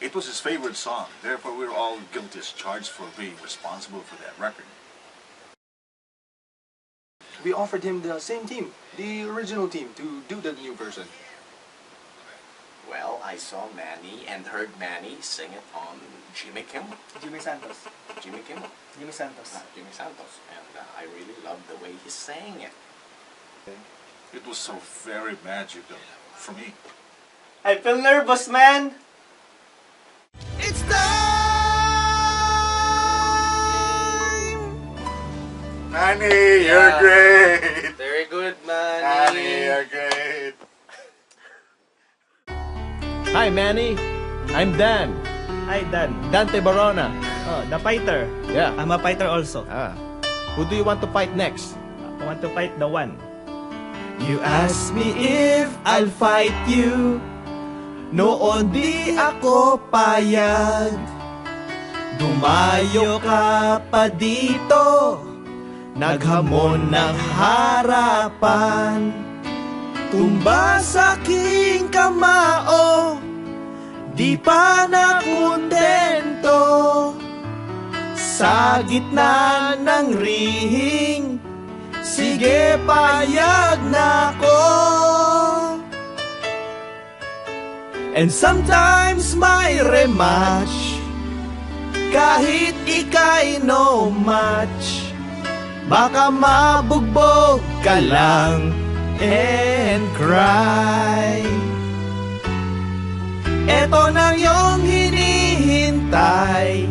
It was his favorite song. Therefore, we're all guilty as charged for being responsible for that record. We offered him the same team, the original team, to do the new version. Well, I saw Manny and heard Manny sing it on Jimmy Kimmel. Jimmy Santos. Jimmy Kimmel. Jimmy Santos. Uh, Jimmy Santos. And uh, I really loved the way he sang it. It was so very magical for me. I feel nervous, man! Manny, you're Yeah. great! Very good, man. Manny, you're great! Hi, Manny. I'm Dan. Hi, Dan. Dante Barona. Oh, the fighter. Yeah. I'm a fighter also. Ah. Who do you want to fight next? I want to fight the one. You ask me if I'll fight you Noon di ako payag Dumayo ka pa dito Naghamon ng harapan. Tumba sa aking kamao. Di pa na kontento. Sa gitna ng rihing Sige, payag na ko And sometimes may rematch Kahit ika'y no match Baka mabugbog ka lang and cry Eto na yung hinihintay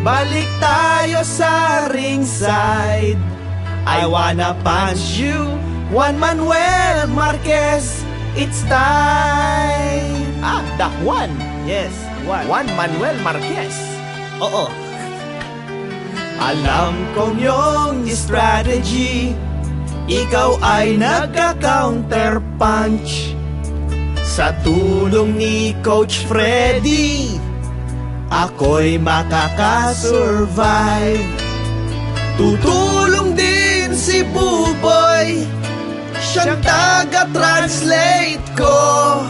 Balik tayo sa ringside I wanna punch you Juan Manuel Marquez It's time Ah, the Juan. Yes, one. Juan Manuel Marquez. Oo. Alam kong yung strategy. Ikaw ay nagka-counter punch Sa tulong ni Coach Freddy Ako'y makakasurvive. Tutulong din si Buboy. Siyang taga-translate ko.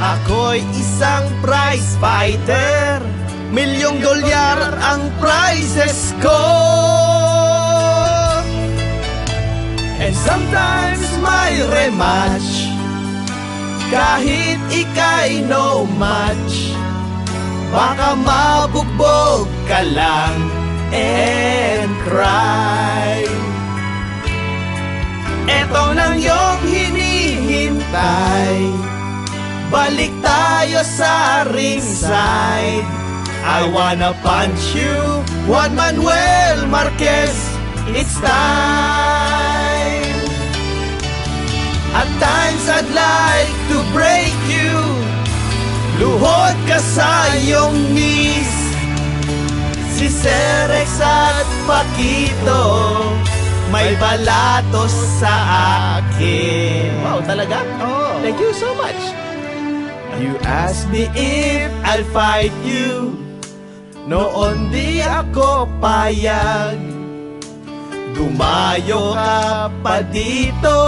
Ako'y isang prize fighter Milyong dolyar ang prizes ko. And sometimes may rematch Kahit ika'y no match. Baka mabugbog ka lang and cry. Eto nang yung hinihintay. Balik tayo sa ringside I wanna punch you Juan Manuel Marquez It's time At times I'd like to break you Luhod ka sa iyong knees Si Serex at Paquito May balatos sa akin Wow, talaga? Oh. Thank you so much. You ask me if I'll fight you Noon di ako payag. Dumayo ka pa dito.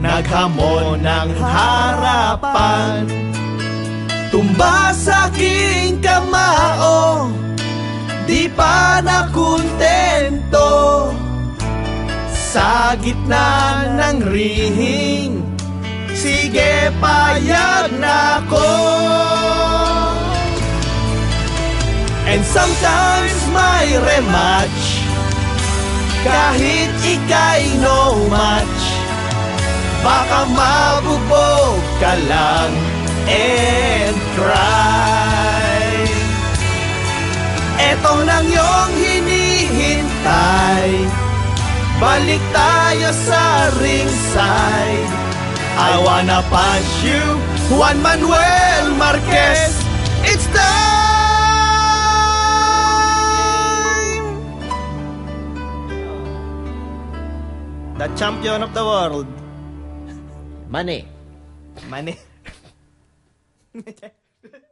Naghamon ng harapan. Tumba sa aking kamao. Di pa na kontento. Sa gitna ng rihing Sige, payag na ko And sometimes may rematch Kahit ika'y no match Baka mabugbog ka lang and cry. Eto nang yung hinihintay Balik tayo sa ringside. I wanna punch you Juan Manuel Marquez. It's time champion of the world. Money. Money.